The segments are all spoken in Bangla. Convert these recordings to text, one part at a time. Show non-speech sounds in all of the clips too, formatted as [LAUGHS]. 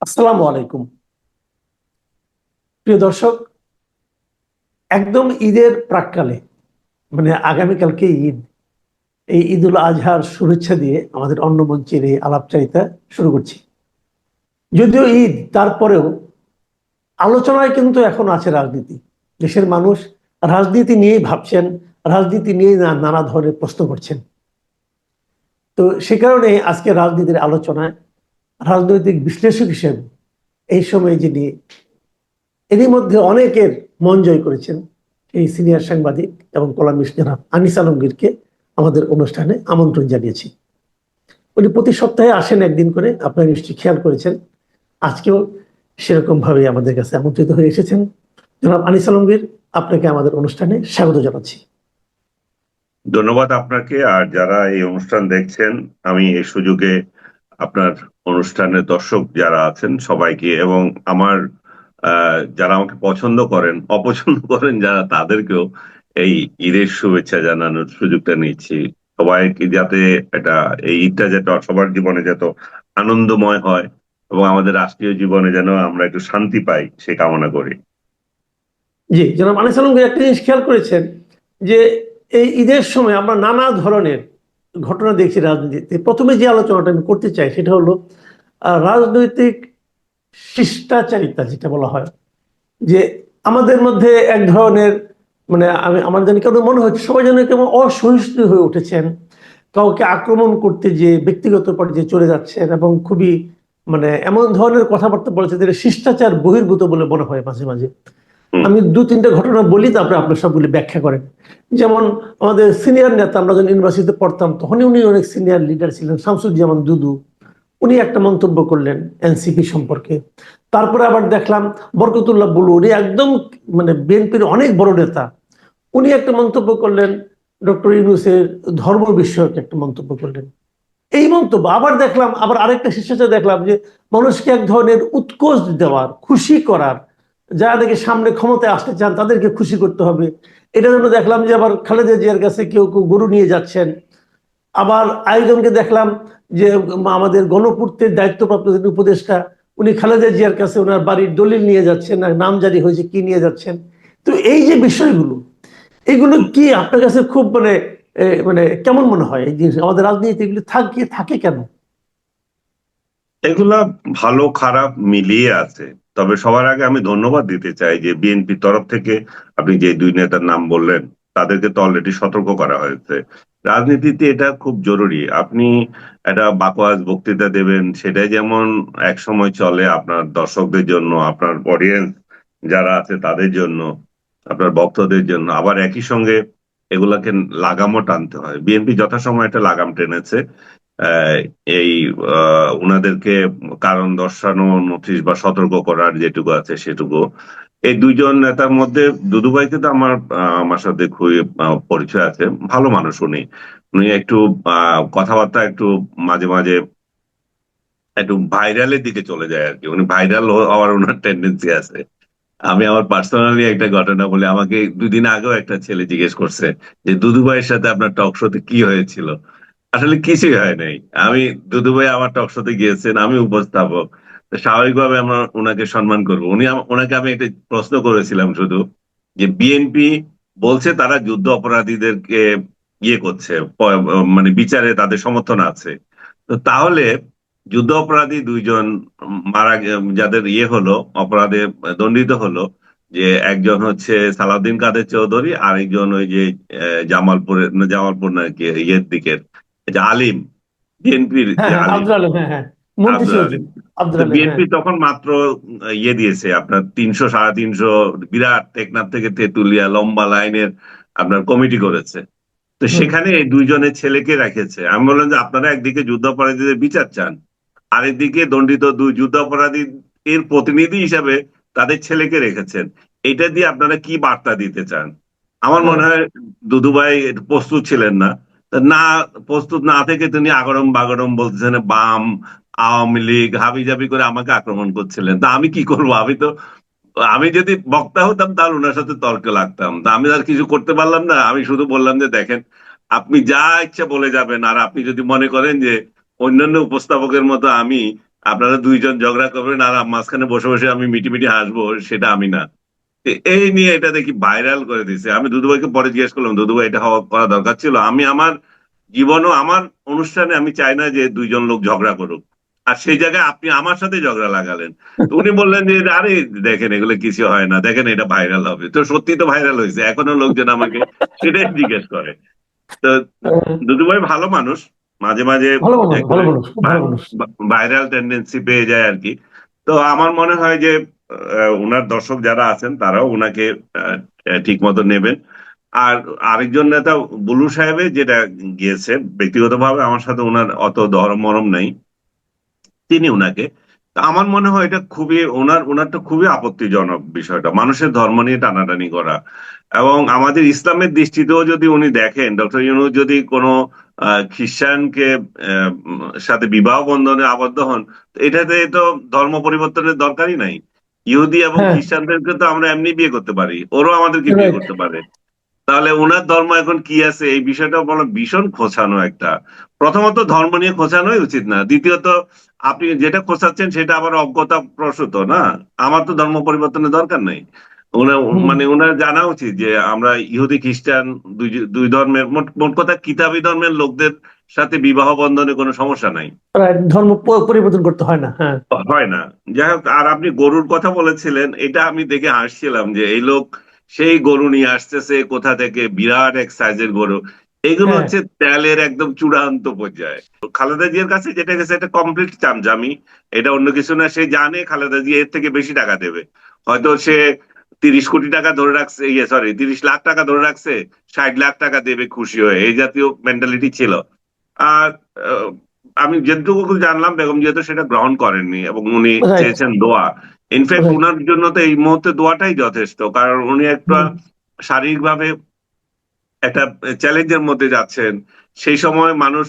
আসসালামু আলাইকুম। প্রিয় দর্শক, একদম ঈদের প্রাককালে মানে আগামীকালকে ঈদ, এই ঈদ উল আজহার শুভেচ্ছা দিয়ে আমাদের অন্য মঞ্চের এই আলাপচারিতা শুরু করছি। যদিও ঈদ, তারপরেও আলোচনায় কিন্তু এখন আছে রাজনীতি। দেশের মানুষ রাজনীতি নিয়েই ভাবছেন, রাজনীতি নিয়ে না- নানা ধরনের প্রশ্ন করছেন। তো সে কারণে আজকে রাজনীতির আলোচনায় রাজনৈতিক বিশ্লেষক হিসেবে এই সময় যিনি এরই মধ্যে অনেকের মন জয় করেছেন, এই সিনিয়র সাংবাদিক এবং কলামিস্ট জনাব আনিস আলমগীরকে আমাদের অনুষ্ঠানে আমন্ত্রণ জানিয়েছি। উনি প্রতি সপ্তাহে আসেন একদিন করে, আপনারা নিশ্চয়ই খেয়াল করেছেন। আজকেও সেরকম ভাবে আমাদের কাছে আমন্ত্রিত হয়ে এসেছেন। জনাব আনিস আলমগীর, আপনাকে আমাদের অনুষ্ঠানে স্বাগত জানাচ্ছি। ধন্যবাদ আপনাকে, আর যারা এই অনুষ্ঠান দেখছেন, আমি এই সুযোগে আপনার অনুষ্ঠানের দর্শক যারা আছেন সবাইকে এবং আমার যারা আমাকে পছন্দ করেন, অপছন্দ [LAUGHS] করেন যারা, তাদেরকেও এই ঈদের শুভেচ্ছা জানানোর সুযোগটা নিচ্ছি। সবাইকে যাতে এটা, এই ঈদটা যাতে সবার জীবনে যত আনন্দময় হয় এবং আমাদের রাষ্ট্রীয় জীবনে যেন আমরা একটু শান্তি পাই, সে কামনা করি। জি, জনাব আনিস আলমগীর একটা জিনিস খেয়াল করেছেন যে এই ঈদের সময় আমরা নানা ধরনের ঘটনা দেখছি রাজনীতিতে প্রথমে যে আলোচনাটা আমি করতে চাই সেটা হলো রাজনৈতিক শিষ্টাচারিতা যেটা বলা হয়, যে আমাদের মধ্যে এক ধরনের মানে আমি, আমার জানি কেন মনে হচ্ছে, সবাই যেন কেমন অসহিষ্ণু হয়ে উঠেছেন, কাউকে আক্রমণ করতে যে ব্যক্তিগত পর্যায়ে চলে যাচ্ছেন এবং খুবই মানে এমন ধরনের কথাবার্তা বলেছে যেটা শিষ্টাচার বহির্ভূত বলে মনে হয় মাঝে মাঝে। আমি দু, তিনটা ঘটনা বলি, তারপরে আপনার সবগুলি ব্যাখ্যা করেন। যেমন আমাদের সিনিয়র নেতা, আমরা যখন ইউনিভার্সিটিতে পড়তাম, তখনই উনি অনেক সিনিয়র লিডার ছিলেন, শামসুজ্জামান দুদু। উনি একটা মন্তব্য করলেন এনসিপি সম্পর্কে। তারপরে আবার দেখলাম বরকতুল্লাহ বুলু, উনি একদম মানে বিএনপির অনেক বড় নেতা। উনি একটা মন্তব্য করলেন, ডক্টর ইউনুসের ধর্ম বিষয়ক একটা মন্তব্য করলেন। এই মন্তব্য আবার দেখলাম, আবার আরেকটা শিষ্টাচার দেখলাম যে, মানুষকে এক ধরনের উৎকোচ দেওয়ার, খুশি করার যারা দেখে সামনে ক্ষমতায় আসতে চান, তাদেরকে খুশি করতে হবে। এটা জন্য দেখলাম যে আবার খালেদা জিয়ার কাছে কেউ কেউ গরু নিয়ে যাচ্ছেন। আবার আয়োজনকে দেখলাম যে আমাদের গণপূর্তের দায়িত্বপ্রাপ্ত উপদেষ্টা, উনি খালেদা জিয়ার কাছে ওনার বাড়ির দলিল নিয়ে যাচ্ছেন আর নাম জারি হয়েছে কি নিয়ে যাচ্ছেন। তো এই যে বিষয়গুলো, এগুলো কি আপনার কাছে খুব মানে মানে কেমন মনে হয়? এই জিনিস আমাদের রাজনীতি এগুলো থাকে থাকে কেন? এগুলা ভালো খারাপ মিলিয়ে আছে। তবে সবার আগে আমি ধন্যবাদ দিতে চাই যে বিএনপির তরফ থেকে আপনি যে দুই নেতার নাম বললেন, তাদেরকে তো অলরেডি সতর্ক করা হয়েছে। রাজনীতিতে এটা খুব জরুরি। আপনি একটা বাকোয়াজ বক্তৃতা দেবেন, সেটাই যেমন এক সময় চলে আপনার দর্শকদের জন্য, আপনার অডিয়েন্স যারা আছে তাদের জন্য, আপনার ভক্তদের জন্য। আবার একই সঙ্গে এগুলাকে লাগামও টানতে হয়। বিএনপি যথাসময় একটা লাগাম টেনেছে। এই উনাদেরকে কারণ দর্শানো, নোটিশ বা সতর্ক করার যেটুকু আছে সেটুকু। এই দুইজন নেতার মধ্যে দুদুভাইকে তো আমার আমার সাথে খুবই পরিচয় আছে, ভালো মানুষ উনি। উনি একটু কথাবার্তা একটু মাঝে মাঝে একটু ভাইরালের দিকে চলে যায় আর কি। উনি ভাইরাল হওয়ার ওনার টেন্ডেন্সি আছে। আমি আমার পার্সোনালি একটা ঘটনা বলি, আমাকে দুদিন আগেও একটা ছেলে জিজ্ঞেস করছে যে দুদু ভাইয়ের সাথে আপনার টক শোতে কি হয়েছিল? আসলে কিছুই হয় নাই। আমি দুদু ভাই আমার টক শোতে গিয়েছেন, আমি উপস্থাপক। স্বাভাবিকভাবে আমরা ওনাকে সম্মান করব। উনি ওনাকে আমি একটা প্রশ্ন করেছিলাম শুধু, যে বিএনপি বলছে তারা যুদ্ধ অপরাধীদেরকে ইয়ে করছে মানে বিচারে তাদের সমর্থন আছে। তো তাহলে যুদ্ধ অপরাধী দুইজন মারা যাদের ইয়ে হলো, অপরাধে দণ্ডিত হলো, যে একজন হচ্ছে সালাউদ্দিন কাদের চৌধুরী, আরেকজন ওই যে জামালপুরের, জামালপুর না কি ইয়ের দিকের যে আলিম বিএনপির হ্যাঁ হ্যাঁ হ্যাঁ বিএনপি তখন মাত্র ইয়ে দিয়েছে আপনার তিনশো সাড়ে তিনশো বিরাট টেকনাফ থেকে তেতুলিয়া লম্বা লাইনের আপনার কমিটি করেছে। তো সেখানে এই দুইজনের ছেলেকে রেখেছে। আমি বললাম যে আপনারা একদিকে যুদ্ধাপরাধীদের বিচার চান আরেকদিকে দণ্ডিত দুই যুদ্ধাপরাধী এর প্রতিনিধি হিসাবে তাদের ছেলেকে রেখেছেন। এটা দিয়ে আপনারা কি বার্তা দিতে চান? আমার মনে হয় দুদুভাই প্রস্তুত ছিলেন না। না, প্রস্তুত না থেকে তিনি আগরম বাগরম বলতেছেন, বাম, আওয়ামী লীগ হাবি জাবি করে আমাকে আক্রমণ করছিলেন। তা আমি কি করব? আমি তো, আমি যদি বক্তা হতাম তাহলে ওনার সাথে তর্কে লাগতাম। তা আমি আর কিছু করতে পারলাম না। আমি শুধু বললাম যে, দেখেন, আপনি যা ইচ্ছা বলে যাবেন, আর আপনি যদি মনে করেন যে, অন্যান্য উপস্থাপকের মতো আমি, আপনারা দুইজন ঝগড়া করবেন, আর মাঝখানে বসে বসে আমি মিটি মিটি হাসবো, সেটা আমি না। এই নিয়ে এটা দেখি ভাইরাল করে দিছে। আমি দুদুভাইকে পরে জিজ্ঞেস করলাম দুদুভাই এটা হওয়া করা দরকার ছিল? আমি আমার জীবনও আমার অনুষ্ঠানে আমি চাই না যে দুইজন লোক ঝগড়া করুক। আর সেই জায়গায় আপনি আমার সাথে ঝগড়া লাগালেন। তো উনি বললেন যে আরে দেখেন এগুলো কিছু হয় না। দেখেন এটা ভাইরাল হবে। তো সত্যি তো ভাইরাল হয়েছে। এখনও লোকজন আমাকে সেটাই জিজ্ঞেস করে। তো দুদুভাই ভালো মানুষ। মাঝে মাঝে ভাইরাল টেন্ডেন্সি পেয়ে যায় আর কি। তো আমার মনে হয় যে ওনার দর্শক যারা আছেন, তারাও ওনাকে ঠিক মতো নেবেন। আর আরেকজন নেতা বুলু সাহেবের যেটা গিয়েছে, ব্যক্তিগতভাবে আমার সাথে ওনার অত ধর্ম মরম নেই, তিনি ওনাকে আমার মনে হয় এটা খুবই ওনার ওনারটা খুবই আপত্তিজনক বিষয়টা, মানুষের ধর্ম নিয়ে টানাটানি করা। এবং আমাদের ইসলামের দৃষ্টিতেও যদি উনি দেখেন, ডক্টর ইউনুস যদি কোনো খ্রিস্টানকে সাথে বিবাহ বন্ধনে আবদ্ধ হন এটাতে তো ধর্ম পরিবর্তনের দরকারই নাই। ইহুদি এবং হ্যাঁ। খ্রিস্টানদেরকে তো আমরা এমনি বিয়ে করতে পারি। ওরাও আমাদেরকে বিয়ে করতে পারে। তাহলে ওনার ধর্ম এখন কি আছে? এই বিষয়টা বলো ভীষণ খোঁচানো একটা। প্রথমত ধর্ম নিয়ে খোঁচানোই উচিত না। দ্বিতীয়ত আপনি যেটা খোঁচাচ্ছেন সেটা আবার অজ্ঞতা প্রসূত না? আমার তো ধর্ম পরিবর্তনের দরকার নেই। মানে ওনার জানা উচিত যে আমরা ইহুদি খ্রিস্টান দুই দুই ধর্মের মোট মোট কথা কিতাবি ধর্মের লোকদের সাথে বিবাহ বন্ধনে কোনো সমস্যা নাই। ধর্ম পরিবর্তন করতে হয় না হ্যাঁ। হয় না। যাই হোক আর আপনি গরুর কথা বলেছিলেন এটা আমি দেখে হাসছিলাম যে এই লোক সেই গরু নিয়ে আসতেছে কোথা থেকে? বিরাট এক সাইজের গরু। এগুলো হ্যাঁ। হচ্ছে তেলের একদম চূড়ান্ত পর্যায়ে। খালেদা জিয়ার কাছে যেটা গেছে এটা কমপ্লিট চামচামি। এটা অন্য কিছু না সে জানে খালেদা জিয়া এর থেকে বেশি টাকা দেবে। হয়তো সে তিরিশ কোটি টাকা ধরে রাখছে ইয়ে সরি তিরিশ লাখ টাকা ধরে রাখছে ষাট লাখ টাকা দেবে খুশি হয়ে। এই জাতীয় মেন্টালিটি ছিল। আমি যেটুকু জানলাম বেগম যেহেতু সেটা গ্রহণ করেননি এবং উনি চেয়েছেন দোয়া ইনফ্যাক্ট উনার জন্য তো এই মুহূর্তে দোয়াটাই যথেষ্ট কারণ উনি একটা। শারীরিকভাবে একটা চ্যালেঞ্জের মধ্যে যাচ্ছেন। সেই সময় মানুষ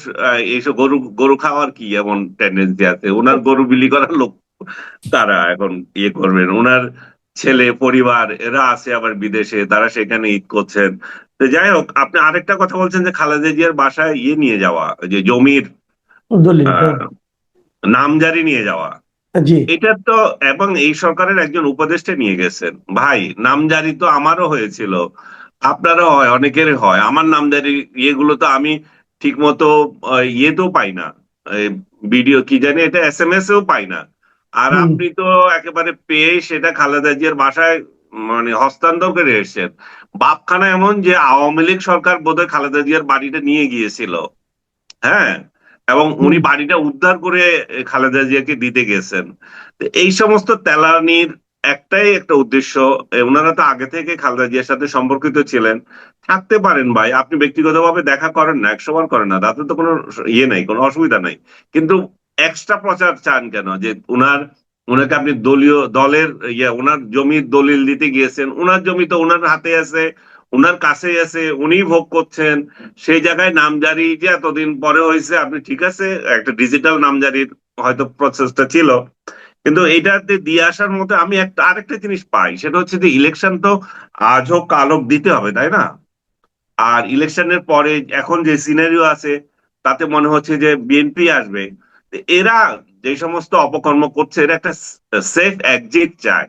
এইসব গরু গরু খাওয়ার কি এমন টেন্ডেন্সি আছে? ওনার গরু বিলি করার লোক তারা এখন ইয়ে করবেন। ওনার ছেলে পরিবার এরা আছে আবার বিদেশে তারা সেখানে ঈদ করছেন। তো যাই হোক আপনি আরেকটা কথা বলছেন যে খালেদা জিয়ার বাসায় ইয়ে নিয়ে যাওয়া যে জমির হ্যাঁ। নামজারি নিয়ে যাওয়া। এটা তো এবং এই সরকারের একজন উপদেষ্টা নিয়ে গেছেন। ভাই নামজারি তো আমারও হয়েছিল। আপনারও হয় অনেকের হয়। আমার নামজারি ইয়েগুলো তো আমি ঠিক মতো ইয়েতেও পাই না। ভিডিও কি জানি এটা এস এম এস এও পাই না। আর আপনি তো একেবারে পেয়ে সেটা খালেদা জিয়ার বাসায় মানে হস্তান্তর করে এসেছেন। বাপখানা এমন যে আওয়ামী লীগ সরকার বোধহয় খালেদা জিয়ার বাড়িটা নিয়ে গিয়েছিল। হ্যাঁ? এবং উনি বাড়িটা উদ্ধার করে খালেদা জিয়াকে দিতে গেছেন। এই সমস্ত তেলানির একটাই একটা উদ্দেশ্য ওনারা তো আগে থেকে খালেদা জিয়ার সাথে সম্পর্কিত ছিলেন। থাকতে পারেন ভাই আপনি ব্যক্তিগতভাবে দেখা করেন না একশো বার করেন না তাতে তো কোনো ইয়ে নাই কোনো অসুবিধা নাই। কিন্তু এক্সট্রা প্রচার চান কেন? যে উনার, উনাকে আপনি দলীয় দলের ইয়ে ওনার জমির দলিল দিতে গিয়েছেন, উনার জমি তো ওনার হাতে আছে, উনার কাছেই আছে, উনি ভোগ করছেন, সেই জায়গায় নামজারি যে এতদিন পরে হয়েছে, আপনি ঠিক আছে, একটা ডিজিটাল নামজারির হয়তো প্রসেসটা ছিল, কিন্তু এইটাতে দিয়ে আসার মতো আমি একটা, আরেকটা জিনিস পাই, সেটা হচ্ছে যে ইলেকশন তো আজ হোক, কাল হোক, দিতে হবে, তাই না? আর ইলেকশনের পরে এখন যে সিনারিও আছে, তাতে মনে হচ্ছে যে বিএনপি আসবে এরা যে সমস্ত অপকর্ম করছে, এরা একটা সেফ এক্সিট চায়।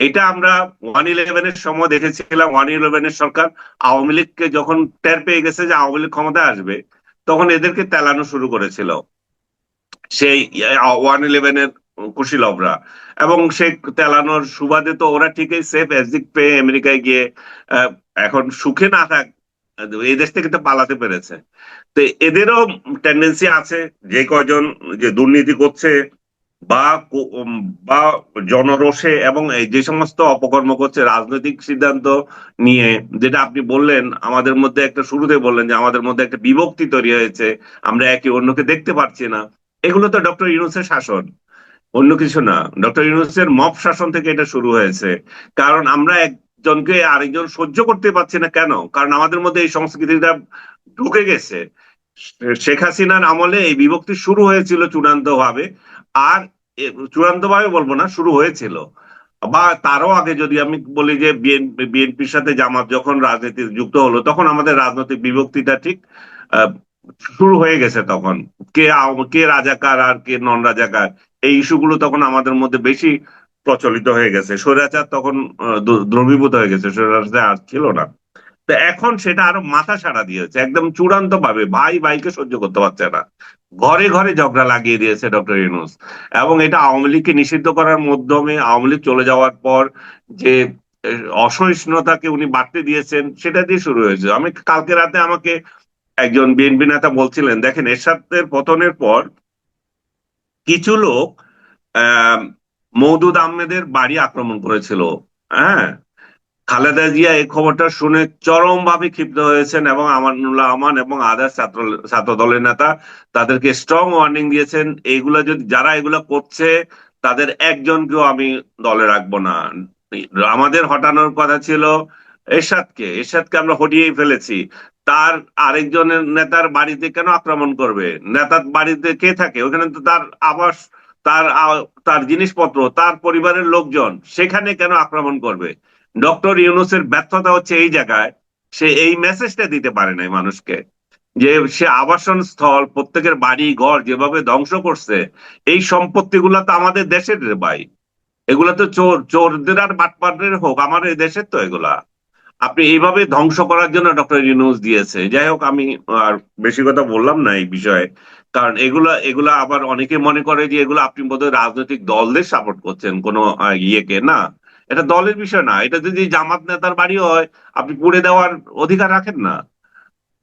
এটা আমরা ওয়ান ইলেভেনের সময় দেখেছিলাম ওয়ান ইলেভেনের সরকার আওয়ামী লীগকে যখন টের পেয়ে গেছে যে আওয়ামী লীগ ক্ষমতা আসবে, তখন এদেরকে তেলানো শুরু করেছিল। সেই ওয়ান ইলেভেনের কুশীলভরা এবং সেই তেলানোর সুবাদে তো ওরা ঠিকই সেফ এক্সিট পেয়ে আমেরিকায় গিয়ে এখন সুখে না থাক এই দেশ থেকে তো পালাতে পেরেছে। তো এদেরও টেন্ডেন্সি আছে যে কজন যে দুর্নীতি করছে বা বা জনরোষে এবং যে সমস্ত অপকর্ম করছে রাজনৈতিক সিদ্ধান্ত নিয়ে, যেটা আপনি বললেন, আমাদের মধ্যে একটা শুরুতে বললেন যে আমাদের মধ্যে একটা বিভক্তি তৈরি হয়েছে, আমরা একে অন্যকে দেখতে পারছি না। এগুলো তো ডক্টর ইউনুসের শাসন। অন্য কিছু না। ডক্টর ইউনুসের মপ শাসন থেকে এটা শুরু হয়েছে। কারণ আমরা একজনকে আরেকজন সহ্য করতে পারছে না কেন? কারণ আমাদের মধ্যে এই সংস্কৃতিটা ঢুকে গেছে। শেখ হাসিনার আমলে এই বিভক্তি শুরু হয়েছিল চূড়ান্ত ভাবে আর চূড়ান্ত ভাবে বলব না, শুরু হয়েছিল। বা তারও আগে যদি আমি বলি যে বিএনপির সাথে জামাত যখন রাজনীতি যুক্ত হলো, তখন আমাদের রাজনৈতিক বিভক্তিটা ঠিক শুরু হয়ে গেছে তখন। কে কে রাজাকার আর কে নন রাজাকার এই ইস্যুগুলো তখন আমাদের মধ্যে বেশি প্রচলিত হয়ে গেছে। স্বৈরাচার তখন দ্রবীভূত হয়ে গেছে, স্বৈরাচার আর ছিল না। তো এখন সেটা আরও মাথা সাড়া দিয়েছে একদম চূড়ান্ত ভাবে ভাই ভাইকে সহ্য করতে পারছে না। ঘরে ঘরে ঝগড়া লাগিয়ে দিয়েছে ডক্টর ইউনুস। এবং এটা আওয়ামী লীগকে নিষিদ্ধ করার মাধ্যমে আওয়ামী লীগ চলে যাওয়ার পর যে অসহিষ্ণুতাকে উনি বাড়তে দিয়েছেন, সেটা দিয়ে শুরু হয়েছে। আমি কালকে রাতে আমাকে একজন বিএনপি নেতা বলছিলেন, দেখেন এরশাদের পতনের পর কিছু লোক, আহ মৌদুদ আহমেদের বাড়ি আক্রমণ করেছিল। হ্যাঁ? খালেদা জিয়া এই খবরটা শুনে চরম ভাবে ক্ষিপ্ত হয়েছেন এবং আমানুল্লাহ আমান এবং আদার ছাত্র ছাত্র দলের নেতা তাদেরকে স্ট্রং ওয়ার্নিং দিয়েছেন। এইগুলা যদি যারা এগুলা করছে, তাদের একজনকেও আমি দলে রাখব না। আমাদের হটানোর কথা ছিল এরশাদকে। এরশাদকে আমরা হটিয়েই ফেলেছি। তার আরেকজনের নেতার বাড়িতে কেন আক্রমণ করবে? নেতার বাড়িতে কে থাকে? ওখানে তো তার আবাস তার তার জিনিসপত্র, তার পরিবারের লোকজন সেখানে কেন আক্রমণ করবে? ডক্টর ইউনুসের ব্যর্থতা হচ্ছে এই জায়গায়, সে এই মেসেজটা দিতে পারে নাই মানুষকে, যে সে আবাসন স্থল, প্রত্যেকের বাড়ি, ঘর যেভাবে ধ্বংস করছে, এই সম্পত্তিগুলো তো আমাদের দেশের ভাই। এগুলা তো চোর, চোরদের আর বাটপাটের হোক, আমার এই দেশের তো এগুলা। আপনি এইভাবে ধ্বংস করার জন্য ডক্টর ইউনুস দিয়েছে। যাই হোক, আমি আর বেশি কথা বললাম না এই বিষয়ে। কারণ এগুলা এগুলা আবার অনেকে মনে করে যে এগুলো আপনি বোধহয় রাজনৈতিক দলদের সাপোর্ট করছেন, কোনো ইয়েকে, না। এটা দলের বিষয় না। এটা যদি জামাত নেতার বাড়ি হয়, আপনি পুড়ে দেওয়ার অধিকার রাখেন না।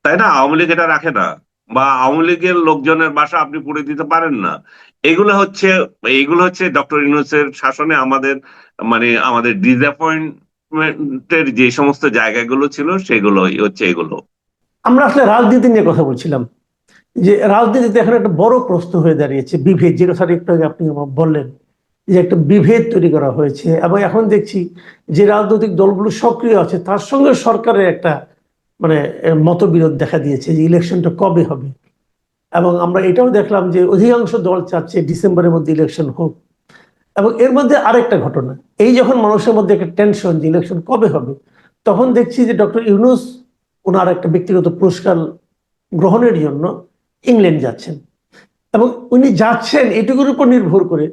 তাই না? আওয়ামী লীগ এটা রাখে না। বা আওয়ামী লীগের লোকজনের বাসা আপনি পুড়ে দিতে পারেন না। এগুলো হচ্ছে এগুলো হচ্ছে ডক্টর ইউনুসের শাসনে আমাদের মানে আমাদের ডিসঅ্যাপয়েন্টমেন্টের যে সমস্ত জায়গাগুলো ছিল, সেগুলোই হচ্ছে এগুলো। আমরা আসলে রাজনীতি নিয়ে কথা বলছিলাম। যে রাজনীতিতে এখন একটা বড় প্রশ্ন হয়ে দাঁড়িয়েছে, বিভেদ। যেটা কথাটা একটু আপনি বললেন যে একটা বিভেদ তৈরি করা হয়েছে। এবং এখন দেখছি যে রাজনৈতিক দলগুলো সক্রিয় আছে, তার সঙ্গে সরকারের একটা মানে মতবিরোধ দেখা দিয়েছে যে ইলেকশনটা কবে হবে। এবং আমরা এটাও দেখলাম যে অধিকাংশ দল চাচ্ছে ডিসেম্বরের মধ্যে ইলেকশন হোক। এবং এর মধ্যে আরেকটা ঘটনা, এই যখন মানুষের মধ্যে একটা টেনশন যে ইলেকশন কবে হবে, তখন দেখছি যে ডক্টর ইউনুস ওনার একটা ব্যক্তিগত পুরস্কার গ্রহণের জন্য ইংল্যান্ড যাচ্ছেন। এবং উনি যাচ্ছেন, এটুকুর উপর নির্ভর করে।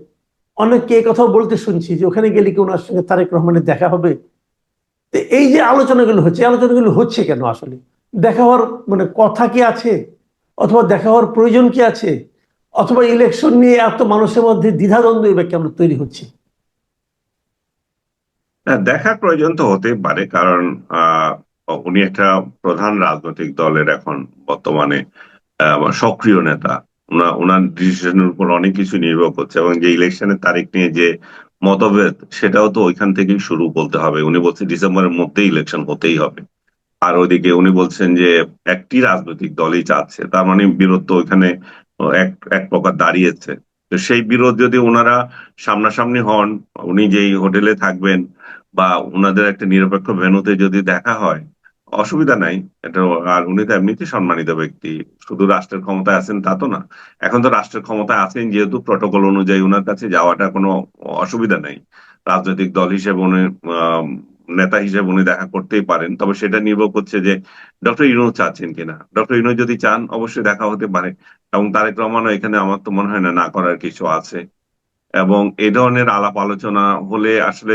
অনেককে এই কথাও বলতে শুনছি যে, ওখানে গেলে কি ওনার সঙ্গে তারেক রহমানের দেখা হবে? তো এই যে আলোচনাগুলো হচ্ছে আলোচনাগুলো হচ্ছে কেন আসলে? দেখা হওয়ার মানে কথা কি আছে? অথবা দেখা হওয়ার প্রয়োজন কি আছে? অথবা ইলেকশন নিয়ে এত মানুষের মধ্যে দ্বিধাদ্বন্দ্ব এবার কেমন তৈরি হচ্ছে? দেখার প্রয়োজন তো হতে পারে, কারণ উনি একটা প্রধান রাজনৈতিক দলের এখন বর্তমানে সক্রিয় নেতা। ওনার ডিসিশনের উপর অনেক কিছু নির্ভর করছে এবং যে ইলেকশনের তারিখ নিয়ে যে মতভেদ, সেটাও তো ওইখান থেকেই শুরু বলতে হবে। উনি বলছেন ডিসেম্বরের মধ্যেই ইলেকশন হতেই হবে। আর ওইদিকে উনি বলছেন যে একটি রাজনৈতিক দলই চাচ্ছে। তার মানে বিরোধ তো ওইখানে এক এক প্রকার দাঁড়িয়েছে। তো সেই বিরোধ যদি ওনারা সামনাসামনি হন, উনি যেই হোটেলে থাকবেন বা ওনাদের একটা নিরপেক্ষ ভেন্যুতে যদি দেখা হয় অসুবিধা নাই। এটা আর উনি তো এমনিতে সম্মানিত ব্যক্তি। শুধু রাষ্ট্রের ক্ষমতায় আছেন তা তো না। এখন তো রাষ্ট্রের ক্ষমতায় আছেন যেহেতু প্রটোকল অনুযায়ী ওনার কাছে যাওয়াটা কোনো অসুবিধা নাই। রাজনৈতিক দল হিসেবে উনি নেতা হিসেবে উনি দেখা করতেই পারেন। তবে সেটা নির্ভর করছে যে ডক্টর ইউনুস চাচ্ছেন কিনা। ডক্টর ইউনুস যদি চান, অবশ্যই দেখা হতে পারে। এবং তারেক রহমানও এখানে আমার তো মনে হয় না না করার কিছু আছে। এবং এ ধরনের আলাপ আলোচনা হলে আসলে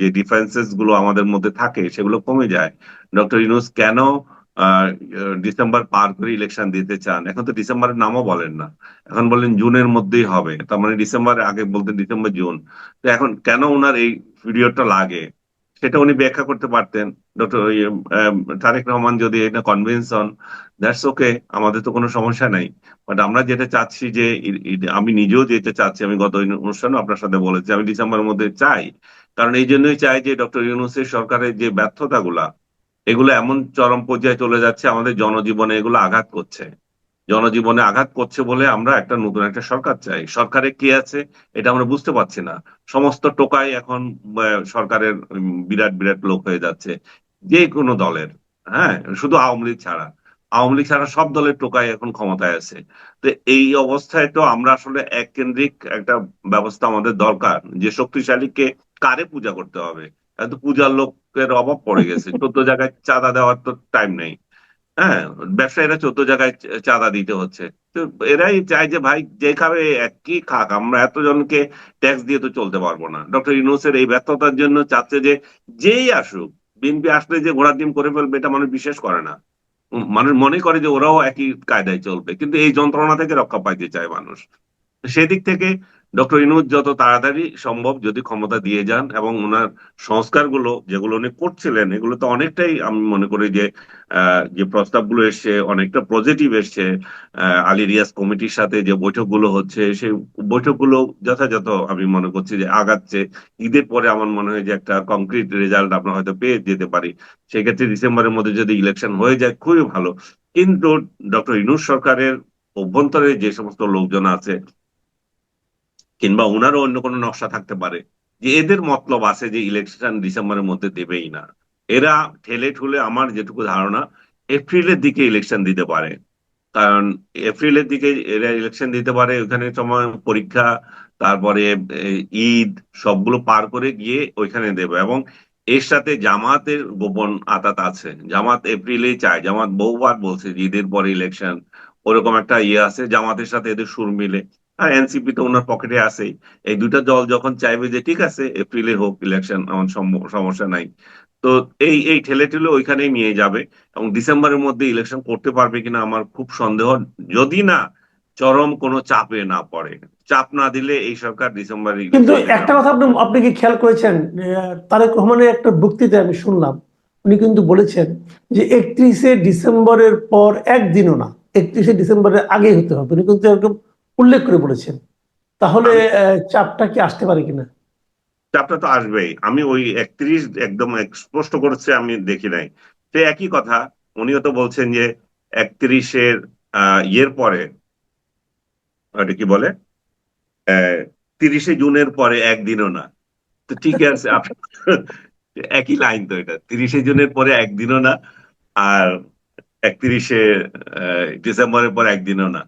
যে ডিফারেন্সেসগুলো আমাদের মধ্যে থাকে, সেগুলো কমে যায়। ডক্টর ইউনুস কেন ডিসেম্বর পার করে ইলেকশন দিতে চান? এখন তো ডিসেম্বরের নামও বলেন না। এখন বলেন জুনের মধ্যেই হবে। তার মানে ডিসেম্বরের আগে বলতে ডিসেম্বর, জুন। তো এখন কেন ওনার এই পিরিয়ডটা লাগে? সেটা উনি ব্যাখ্যা করতে পারতেন। ডক্টর তারেক রহমান যদি এটা কনভিন্স হন দ্যাটস ওকে আমাদের তো কোনো সমস্যা নাই। বাট আমরা যেটা চাচ্ছি যে আমি নিজেও যেটা চাচ্ছি, আমি গত অনুষ্ঠানে আপনার সাথে বলেছি, আমি ডিসেম্বরের মধ্যে চাই। কারণ এই জন্যই চাই যে, ডক্টর ইউনুসের সরকারের যে ব্যর্থতাগুলা, এগুলো এমন চরম পর্যায়ে চলে যাচ্ছে, আমাদের জনজীবনে এগুলো আঘাত করছে। জনজীবনে আঘাত করছে বলে আমরা একটা নতুন একটা সরকার চাই। সরকারে কে আছে, এটা আমরা বুঝতে পারছি না। সমস্ত টোকাই এখন সরকারের বিরাট বিরাট লোক হয়ে যাচ্ছে। যে কোনো দলের হ্যাঁ? শুধু আওয়ামী লীগ ছাড়া। আওয়ামী লীগ ছাড়া সব দলের টোকায় এখন ক্ষমতায় আছে। তো এই অবস্থায় তো আমরা আসলে এক কেন্দ্রিক একটা ব্যবস্থা আমাদের দরকার যে শক্তিশালীকে কারে পূজা করতে হবে? এত পূজার লোকের অভাব পড়ে গেছে। [LAUGHS] চোদ্দ জায়গায় চাঁদা দেওয়ার তো টাইম নেই। হ্যাঁ ব্যবসায়ীরা চোদ্দ জায়গায় চাঁদা দিতে হচ্ছে। তো এরাই চায় যে ভাই যে খাবে একই খাক আমরা এতজনকে ট্যাক্স দিয়ে তো চলতে পারব না। ডক্টর ইউনুসের এই ব্যর্থতার জন্য চাচ্ছে যে যেই আসুক বিএনপি আসলে যে ঘোড়ার ডিম করে ফেলবে এটা মানুষ বিশ্বাস করে না। মানুষ মনে করে যে ওরাও একই কায়দায় চলবে। কিন্তু এই যন্ত্রণা থেকে রক্ষা পাইতে চায় মানুষ। সেদিক থেকে ডক্টর ইনুজ, যত তাড়াতাড়ি সম্ভব যদি ক্ষমতা দিয়ে যান এবং ওনার সংস্কারগুলো যেগুলো উনি করছিলেন, এগুলো তো অনেকটাই আমি মনে করি যে যে প্রস্তাবগুলো এসছে, অনেকটা পজিটিভ এসছে। আলী রিয়াজ কমিটির সাথে যে বৈঠকগুলো হচ্ছে, সেই বৈঠকগুলো যথাযথ আমি মনে করছি যে আগাচ্ছে। ঈদের পরে আমার মনে হয় যে একটা কংক্রিট রেজাল্ট আমরা হয়তো পেয়ে যেতে পারি। সেক্ষেত্রে ডিসেম্বরের মধ্যে যদি ইলেকশন হয়ে যায়, খুবই ভালো। কিন্তু ডক্টর ইনুস সরকারের অভ্যন্তরে যে সমস্ত লোকজন আছে কিংবা ওনারও অন্য কোনো নকশা থাকতে পারে, যে এদের মতলব আছে যে ইলেকশন ডিসেম্বরের মধ্যে দেবেই না। এরা ঠেলে ঠুলে আমার যেটুকু ধারণা, এপ্রিলের দিকে ইলেকশন দিতে পারে। কারণ এপ্রিলের দিকে এরা ইলেকশন দিতে পারে, ওখানে সময় পরীক্ষা, তারপরে ঈদ, সবগুলো পার করে গিয়ে ওইখানে দেবে। এবং এর সাথে জামাতের গোপন আতাত আছে। জামাত এপ্রিলেই চায়। জামাত বহুবার বলছে যে ঈদের পরে ইলেকশন ওরকম একটা ইয়ে আছে, জামাতের সাথে এদের সুর মিলে। আর এনসিপি তো ওনার পকেটে আছেই। এই দুটা দল যখন চাইবে যে ঠিক আছে এপ্রিলে হোক ইলেকশন আমার সমস্যা নাই। তো এই এই ঠেলে ঠেলে ওইখানেই নিয়ে যাবে এবং ডিসেম্বরের মধ্যে ইলেকশন করতে পারবে কিনা আমার খুব সন্দেহ। যদি না চরম কোনো চাপে না পড়ে। চাপ না দিলে এই সরকার ডিসেম্বরে কিন্তু একটা কথা আপনি আপনি কি খেয়াল করেছেন তারেক রহমানের একটা বক্তৃতা আমি শুনলাম উনি কিন্তু বলেছেন যে একত্রিশে ডিসেম্বরের পর একদিনও না একত্রিশে ডিসেম্বরের আগে হতে হবে। উনি কিন্তু এরকম উল্লেখ করে বলেছেন। তাহলে চাপটা কি আসতে পারে কিনা? চাপটা তো আসবেই। আমি ওই একত্রিশ একদম স্পষ্ট করেছে আমি দেখি নাই। সে একই কথা উনিও তো বলছেন যে একত্রিশের আহ, ইয়ের পরে ওটা কি বলে? তিরিশে জুনের পরে একদিনও না। তো ঠিক আছে একই লাইন তো এটা। তিরিশে জুনের পরে একদিনও না আর একত্রিশে ডিসেম্বরের পর একদিনও না।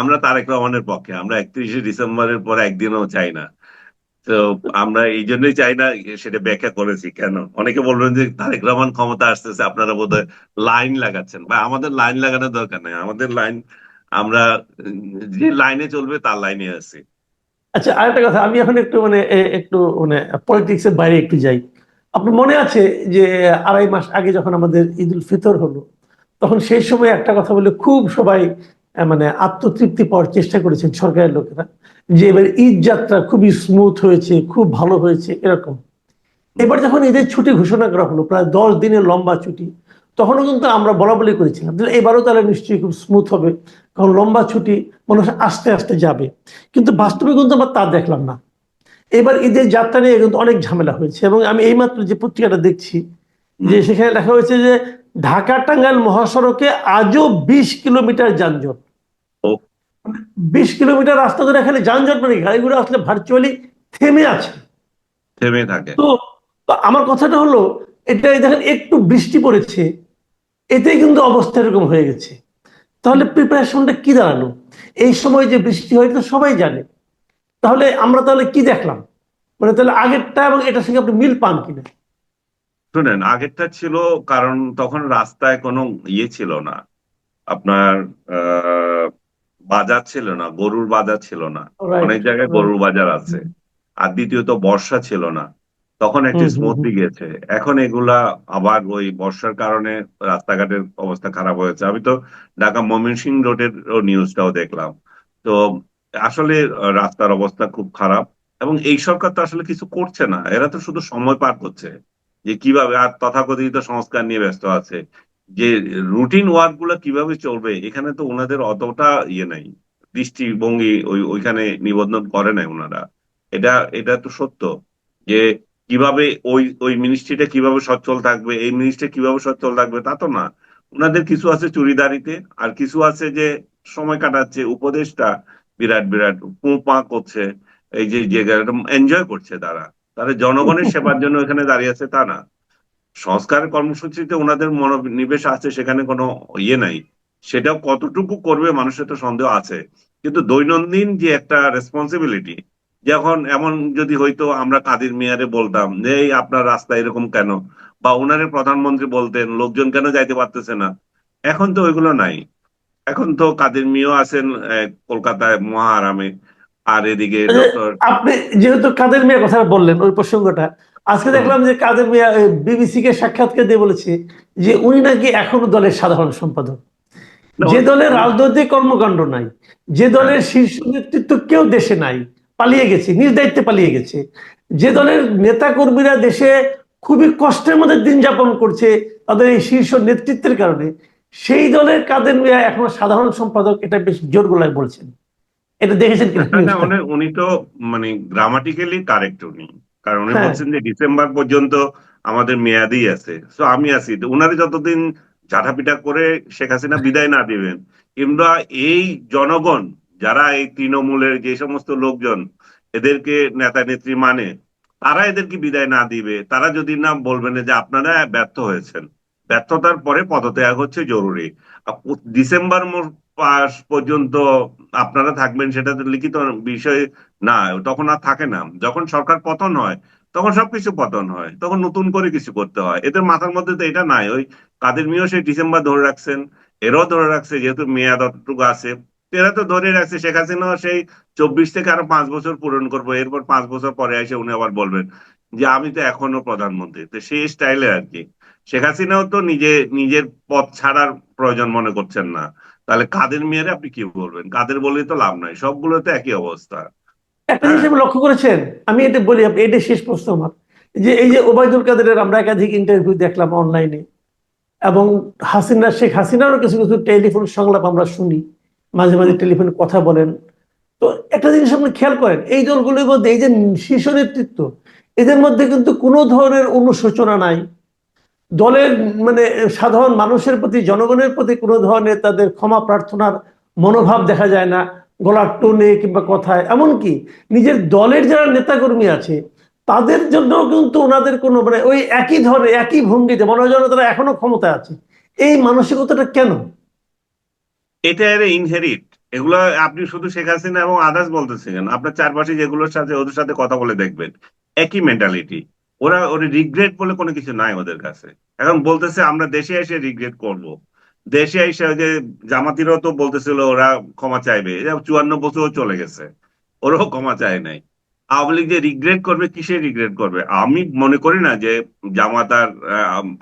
আমরা তারেক রহমানের পক্ষে, আমরা একত্রিশে ডিসেম্বরের পর একদিনও চাই না। তো আমরা এই জন্যই চাই না সেটা ব্যাখ্যা করেছি, কেন? অনেকে বলবেন যে তারেক রহমান ক্ষমতা আসতেছে, আপনারা বোধহয় লাইন লাগাচ্ছেন। বা আমাদের লাইন লাগানোর দরকার নেই, আমাদের লাইন, আমরা যে লাইনে চলবে তার লাইনে আছি। আচ্ছা আর একটা কথা, আমি এখন একটু মানে একটু মানে পলিটিক্স এর বাইরে একটু যাই। আপনার মনে আছে যে আড়াই মাস আগে যখন আমাদের ঈদ উল ফিতর হলো, তখন সেই সময় একটা কথা বলে খুব সবাই মানে আত্মতৃপ্তি পাওয়ার চেষ্টা করেছেন সরকারের লোকেরা যে এবার ঈদ যাত্রা খুবই স্মুথ হয়েছে খুব ভালো হয়েছে এরকম। এবার যখন ঈদের ছুটি ঘোষণা করা হলো প্রায় দশ দিনের লম্বা ছুটি তখনও কিন্তু আমরা বলা বলি করেছিলাম এবারও তাহলে নিশ্চয়ই খুব স্মুথ হবে কারণ লম্বা ছুটি মানুষ আস্তে আস্তে যাবে। কিন্তু বাস্তবে কিন্তু আমরা তা দেখলাম না। এবার ঈদের যাত্রা নিয়ে কিন্তু অনেক ঝামেলা হয়েছে এবং আমি এইমাত্র যে পত্রিকাটা দেখছি যে সেখানে লেখা হয়েছে যে ঢাকা টাঙ্গাইল মহাসড়কে আজও বিশ কিলোমিটার যানজট। বিশ কিলোমিটার রাস্তা ধরে এখানে যানজট মানে? গাড়িগুলো আসলে ভার্চুয়ালি থেমে আছে। থেমে থাকে। তো আমার কথাটা হলো এটা দেখেন একটু বৃষ্টি পড়েছে এতেই কিন্তু অবস্থা এরকম হয়ে গেছে। তাহলে প্রিপারেশনটা কি দাঁড়াল? এই সময় যে বৃষ্টি হয় এটা তো সবাই জানে। তাহলে আমরা তাহলে কি দেখলাম? মানে তাহলে আগেরটা এবং এটার সঙ্গে আপনি মিল পান কিনা? শুনেন আগেরটা ছিল কারণ তখন রাস্তায় কোনো ইয়ে ছিল না। আপনার আহ বাজার ছিল না গরুর বাজার ছিল না। অনেক জায়গায় গরুর বাজার আছে। আর দ্বিতীয়ত বর্ষা ছিল না। তখন একটু স্মুথলি গেছে। এখন এগুলা আবার ওই বর্ষার কারণে রাস্তাঘাটের অবস্থা খারাপ হয়েছে। আমি তো ঢাকা ময়মনসিংহ রোডের নিউজটাও দেখলাম। তো আসলে রাস্তার অবস্থা খুব খারাপ। এবং এই সরকার তো আসলে কিছু করছে না। এরা তো শুধু সময় পার করছে। যে কীভাবে আর তথাকথিত সংস্কার নিয়ে ব্যস্ত আছে, যে রুটিন ওয়ার্কগুলো কীভাবে চলবে, এখানে তো ওনাদের অতটা ইয়ে নাই। দৃষ্টিভঙ্গি ওই, ওইখানে নিবন্ধন করে নাই ওনারা। এটা এটা তো সত্য যে কীভাবে ওই ওই মিনিস্ট্রিটা কীভাবে সচ্ছল থাকবে, এই মিনিস্ট্রি কীভাবে সচ্ছল থাকবে তা তো না। ওনাদের কিছু আছে চুরিদারিতে আর কিছু আছে যে সময় কাটাচ্ছে উপদেশটা বিরাট বিরাট, পোঁ করছে, এই যে জায়গাটা এনজয় করছে তারা। তারা জনগণের সেবার জন্য এখানে দাঁড়িয়ে আছে তা না। সংস্কার কর্মসূচিতে ওনাদের মনোনিবেশ আছে, সেখানে কোনো ইয়ে নাই। সেটাও কতটুকু করবে মানুষের তো সন্দেহ আছে। কিন্তু দৈনন্দিন যে একটা রেসপন্সিবিলিটি যখন এমন যদি হয়তো আমরা কাদের মেয়ারে বলতাম যে এই আপনার রাস্তা এরকম কেন? বা ওনারে প্রধানমন্ত্রী বলতেন, লোকজন কেন যাইতে পারতেছে না? এখন তো ওইগুলো নাই। এখন তো কাদের মিয়াও আছেন কলকাতায় মহারামে আর এদিকে যে আপনি যেহেতু কাদের মিয়া কথা বললেন ওই প্রসঙ্গটা আজকে দেখলাম যে কাদের মিয়া বিবিসি কে সাক্ষাৎকার দিয়ে বলেছে যে উনি নাকি এখনও দলের সাধারণ সম্পাদক। যে দলের রাজনৈতিক কর্মকাণ্ড নাই যে দলের শীর্ষ নেতৃত্ব কেউ দেশে নাই পালিয়ে গেছে নিজ দায়িত্বে পালিয়ে গেছে। যে দলের নেতা কর্মীরা দেশে খুবই কষ্টের মধ্যে দিন যাপন করছে তাদের এই শীর্ষ নেতৃত্বের কারণে সেই দলের কাদের মিয়া এখনও সাধারণ সম্পাদক এটা বেশ জোর গলায় বলছেন। এটা দেখেছেন না, উনি তো মানে গ্রামাটিক্যালি কারেক্ট উনি। কারণ উনি হ্যাঁ। বলছেন যে ডিসেম্বর পর্যন্ত আমাদের মেয়াদি আছে। তো আমি আছি। উনারে যতদিন ঝাঁটাপিটা করে শেখ হাসিনা বিদায় না দিবেন কিংবা এই জনগণ যারা এই তৃণমূলের যে সমস্ত লোকজন এদেরকে নেতা নেত্রী মানে তারা এদেরকে বিদায় না দিবে। তারা যদি না বলবেন যে আপনারা ব্যর্থ হয়েছেন ব্যর্থতার পরে পদত্যাগ হচ্ছে জরুরি। ডিসেম্বর পাস পর্যন্ত আপনারা থাকবেন, সেটা তো লিখিত বিষয় না, তখন আর থাকে না। যখন সরকার পতন হয়, তখন সবকিছু পতন হয়, তখন নতুন করে কিছু করতে হয়। এদের মাথার মধ্যে তো এটা নাই। ওই কাদের মিয়াও সেই ডিসেম্বর ধরে রাখছেন, এরাও ধরে রাখছে, যেহেতু মেয়াদ অতটুকু আছে, এরা তো ধরে রাখছে। শেখ হাসিনাও সেই চব্বিশ থেকে আরও পাঁচ বছর পূরণ করব, এরপর পাঁচ বছর পরে এসে উনি আবার বলবেন যে, আমি তো এখনও প্রধানমন্ত্রী। তো সেই স্টাইলে আর কি। শেখ হাসিনাও তো নিজে, নিজের পথ ছাড়ার প্রয়োজন মনে করছেন না। তাহলে কাদের মেয়েরে আপনি কি বলবেন? কাদের বলে তো লাভ নাই সবগুলো তো একই অবস্থা। একটা জিনিস আপনি লক্ষ্য করেছেন? আমি এটা বলি এটা শেষ প্রশ্ন আমার। যে এই যে ওবায়দুল কাদেরের আমরা একাধিক ইন্টারভিউ দেখলাম অনলাইনে এবং হাসিনা, শেখ হাসিনারও কিছু কিছু টেলিফোন সংলাপ আমরা শুনি, মাঝে মাঝে টেলিফোনে কথা বলেন। তো একটা জিনিস আপনি খেয়াল করেন, এই দলগুলির মধ্যে এই যে শীর্ষ নেতৃত্ব, এদের মধ্যে কিন্তু কোনো ধরনের অনুশোচনা নাই। দলের মানে সাধারণ মানুষের প্রতি, জনগণের প্রতি কোনো ধরনের তাদের ক্ষমা প্রার্থনার মনোভাব দেখা যায় না, গলার টোনে কিংবা কথায়। এমনকি নিজের দলের যারা নেতাকর্মী আছে, তাদের জন্য কিন্তু ওনাদের কোনো মানে ওই একই ধরনের, একই ভঙ্গিতে, মনে হয় তারা এখনও ক্ষমতা আছে। এই মানসিকতাটা কেন? এটা এর ইনহেরিট এগুলো আপনি শুধু শেখ হাসিনা এবং আদার্স বলতেছেন। আপনার চারপাশে যেগুলোর সাথে, ওদের সাথে কথা বলে দেখবেন। একই মেন্টালিটি ওরা ওরা রিগ্রেট বলে কোনো কিছু নাই ওদের কাছে। এখন বলতেছে, আমরা দেশে এসে রিগ্রেট করব। দেশে এসে যে জামাতিরাও তো বলতেছিল, ওরা ক্ষমা চাইবে। চুয়ান্ন বছরও চলে গেছে, ওরাও ক্ষমা চায় নাই। আওয়ামী লীগ যে রিগ্রেট করবে কিসে রিগ্রেট করবে? আমি মনে করি না যে জামাত আর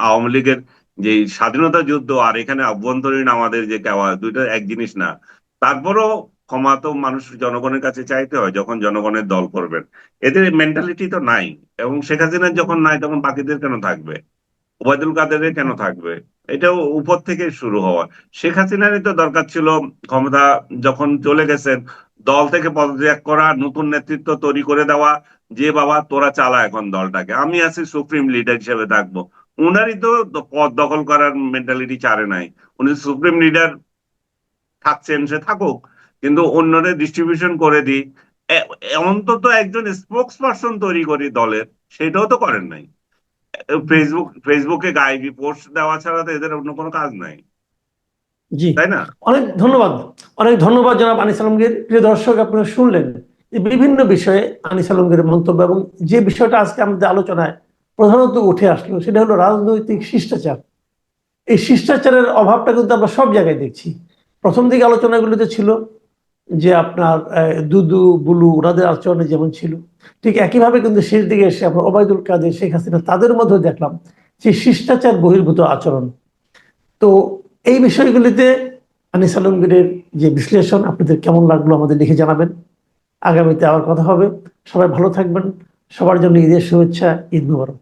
আওয়ামী লীগের যে স্বাধীনতা যুদ্ধ আর এখানে অভ্যন্তরীণ আমাদের যে কেওয়া, দুইটা এক জিনিস না। তারপরও ক্ষমা তো মানুষ জনগণের কাছে চাইতে হয় যখন জনগণের দল করবেন। এদের মেন্টালিটি তো নাই এবং শেখ হাসিনার যখন নাই তখন বাকিদের কেন থাকবে? ওবায়দুল কাদেরের কেন থাকবে? এটাও উপর থেকে শুরু হওয়া। শেখ হাসিনারই তো দরকার ছিল ক্ষমতা যখন চলে গেছেন, দল থেকে পদত্যাগ করা, নতুন নেতৃত্ব তৈরি করে দেওয়া, যে বাবা তোরা চালা এখন দলটাকে। আমি আছি সুপ্রিম লিডার হিসেবে থাকব। উনারই তো পদ দখল করার মেন্টালিটি চারে নাই। উনি সুপ্রিম লিডার থাকছেন, সে থাকুক। কিন্তু অন্যদের ডিস্ট্রিবিউশন করে দিই। অন্তত একজন স্পোক্স পার্সন তৈরি করি দলের সেটাও তো করেন নাই। ফেসবুক ফেসবুকে গাইবি পোস্ট দেওয়া ছাড়া তো এদের অন্য কোনো কাজ নাই। জি। তাই না? অনেক ধন্যবাদ। অনেক ধন্যবাদ জনাব আনিস আলমগীর। প্রিয় দর্শক আপনারা শুনলেন বিভিন্ন বিষয়ে আনিস আলমগীরের মন্তব্য এবং যে বিষয়টা আজকে আমাদের আলোচনায় প্রধানত উঠে আসলো সেটা হলো রাজনৈতিক শিষ্টাচার। এই শিষ্টাচারের অভাবটা কিন্তু আমরা সব জায়গায় দেখছি। প্রথম দিকে আলোচনাগুলিতে ছিল যে আপনার দুদু, বুলু, ওনাদের আচরণে যেমন ছিল, ঠিক একইভাবে কিন্তু শেষ দিকে এসে আমরা ওবায়দুল কাদের, শেখ হাসিনা তাদের মধ্যে দেখলাম যে শিষ্টাচার বহির্ভূত আচরণ। তো এই বিষয়গুলিতে আনিস আলমগীরের যে বিশ্লেষণ, আপনাদের কেমন লাগল আমাদের লিখে জানাবেন। আগামীতে আবার কথা হবে। সবাই ভালো থাকবেন। সবার জন্য ঈদের শুভেচ্ছা, ঈদ মুবারক।